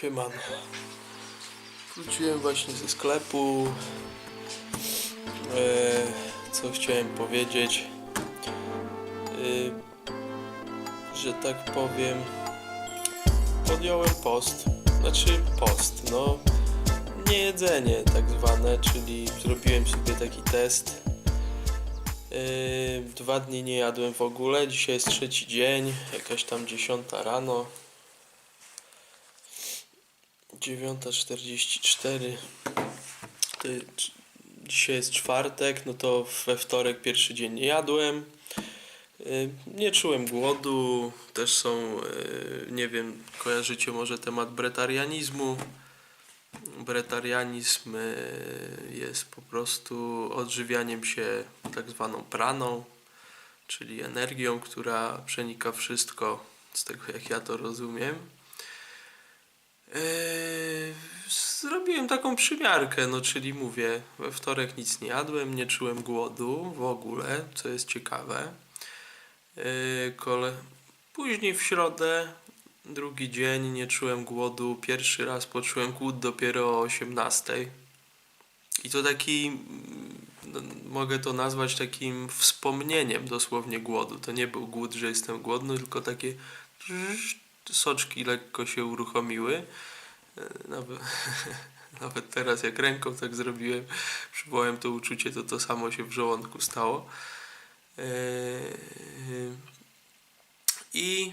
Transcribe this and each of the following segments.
Siemano. Wróciłem właśnie ze sklepu. E, co chciałem powiedzieć? E, że tak powiem, podjąłem post. Znaczy post, no nie jedzenie tak zwane, czyli zrobiłem sobie taki test. Yy, dwa dni nie jadłem w ogóle. Dzisiaj jest trzeci dzień, jakaś tam dziesiąta rano. 9.44. To je- c- Dzisiaj jest czwartek, no to we wtorek pierwszy dzień nie jadłem. Yy, Nie czułem głodu. Też są, yy, nie wiem, kojarzycie może temat bretarianizmu. Bretarianizm yy, jest po prostu odżywianiem się tak zwaną praną, czyli energią, która przenika wszystko, z tego jak ja to rozumiem. Yy, Zrobiłem taką przymiarkę, no czyli mówię, we wtorek nic nie jadłem, nie czułem głodu w ogóle, co jest ciekawe. Yy, Kole... Później w środę, drugi dzień, nie czułem głodu. Pierwszy raz poczułem głód dopiero o 18. I to taki, no, mogę to nazwać takim wspomnieniem dosłownie głodu. To nie był głód, że jestem głodny, tylko takie soczki lekko się uruchomiły. E, Nawet, nawet teraz jak ręką tak zrobiłem, przywołałem to uczucie, to to samo się w żołądku stało. Eee, I,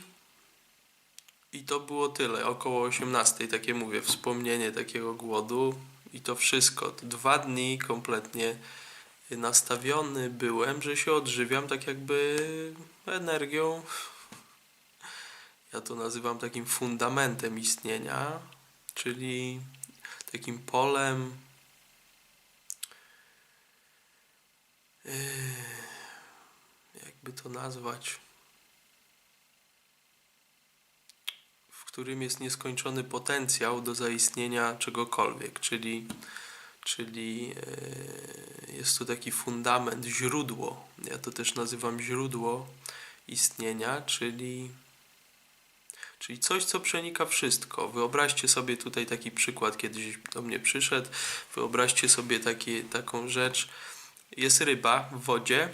I to było tyle, około 18, takie mówię, wspomnienie takiego głodu i to wszystko. Dwa dni kompletnie nastawiony byłem, że się odżywiam tak jakby energią. Ja to nazywam takim fundamentem istnienia, czyli takim polem. Yy, jakby to nazwać? W którym jest nieskończony potencjał do zaistnienia czegokolwiek, czyli, czyli yy, jest to taki fundament, źródło. Ja to też nazywam źródło istnienia, czyli Czyli coś, co przenika wszystko. Wyobraźcie sobie tutaj taki przykład, kiedyś do mnie przyszedł. Wyobraźcie sobie taki, taką rzecz. Jest ryba w wodzie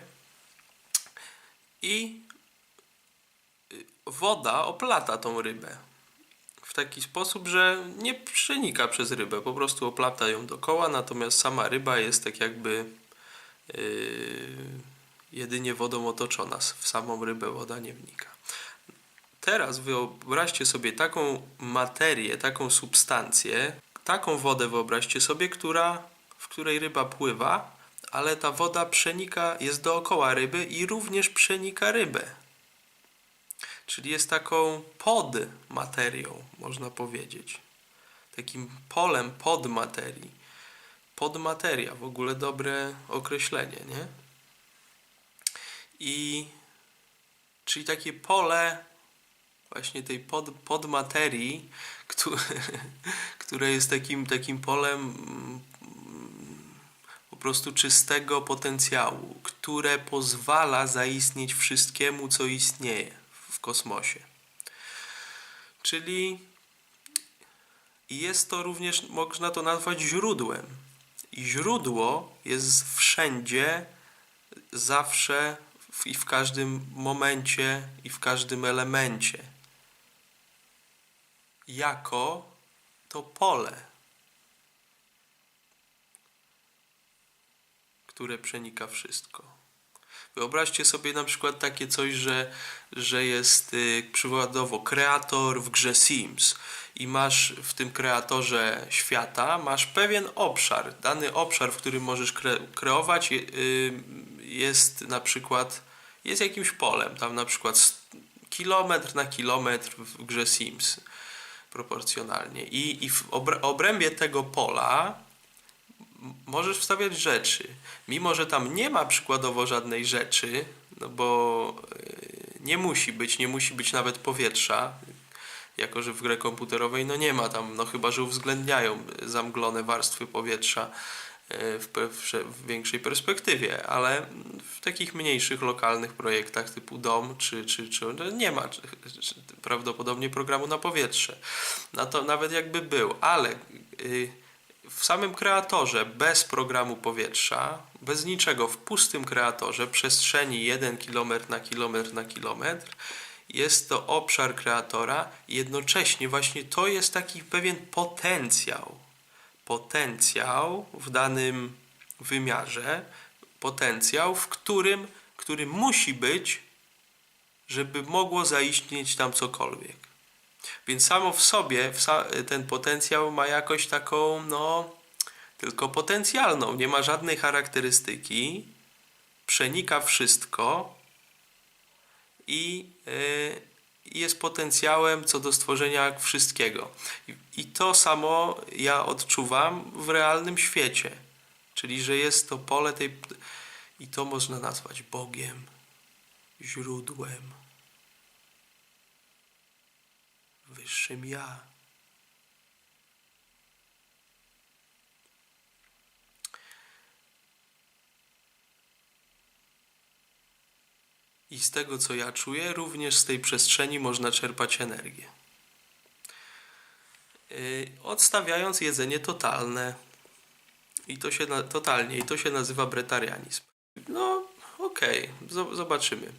i y, woda oplata tą rybę. W taki sposób, że nie przenika przez rybę, po prostu oplata ją dookoła, natomiast sama ryba jest tak jakby yy, jedynie wodą otoczona. W samą rybę woda nie wnika. Teraz wyobraźcie sobie taką materię, taką substancję, taką wodę wyobraźcie sobie, która, w której ryba pływa, ale ta woda przenika, jest dookoła ryby i również przenika rybę. Czyli jest taką podmaterią, można powiedzieć. Takim polem podmaterii. Podmateria, w ogóle dobre określenie, nie? I czyli takie pole właśnie tej pod, podmaterii, które, które jest takim, takim polem mm, po prostu czystego potencjału, które pozwala zaistnieć wszystkiemu, co istnieje w kosmosie. Czyli jest to również, można to nazwać źródłem. I źródło jest wszędzie, zawsze i w każdym momencie i w każdym elemencie jako to pole, które przenika wszystko. Wyobraźcie sobie na przykład takie coś, że, że jest y, przykładowo kreator w grze Sims i masz w tym kreatorze świata, masz pewien obszar, dany obszar, w którym możesz kre, kreować y, jest na przykład, jest jakimś polem, tam na przykład kilometr na kilometr w grze Sims proporcjonalnie. I, i w obr- obrębie tego pola możesz wstawiać rzeczy. Mimo, że tam nie ma przykładowo żadnej rzeczy, no bo yy, nie musi być, nie musi być nawet powietrza, jako że w grze komputerowej no nie ma tam, no chyba, że uwzględniają zamglone warstwy powietrza w, pe- w, w większej perspektywie, ale w takich mniejszych, lokalnych projektach typu dom, czy, czy, czy nie ma czy, czy, prawdopodobnie programu na powietrze. na to nawet jakby był, ale y, w samym kreatorze bez programu powietrza, bez niczego, w pustym kreatorze przestrzeni 1 km na kilometr na kilometr jest to obszar kreatora i jednocześnie właśnie to jest taki pewien potencjał. Potencjał w danym wymiarze, potencjał, w którym, który musi być, żeby mogło zaistnieć tam cokolwiek. Więc samo w sobie ten potencjał ma jakoś taką, no, tylko potencjalną, nie ma żadnej charakterystyki, przenika wszystko i y, jest potencjałem co do stworzenia wszystkiego. I, I to samo ja odczuwam w realnym świecie. Czyli, że jest to pole tej. I to można nazwać Bogiem, źródłem, wyższym ja. I z tego, co ja czuję, również z tej przestrzeni można czerpać energię. Yy, Odstawiając jedzenie totalne. I to się totalnie, i to się nazywa bretarianizm. No, okej, zo- zobaczymy.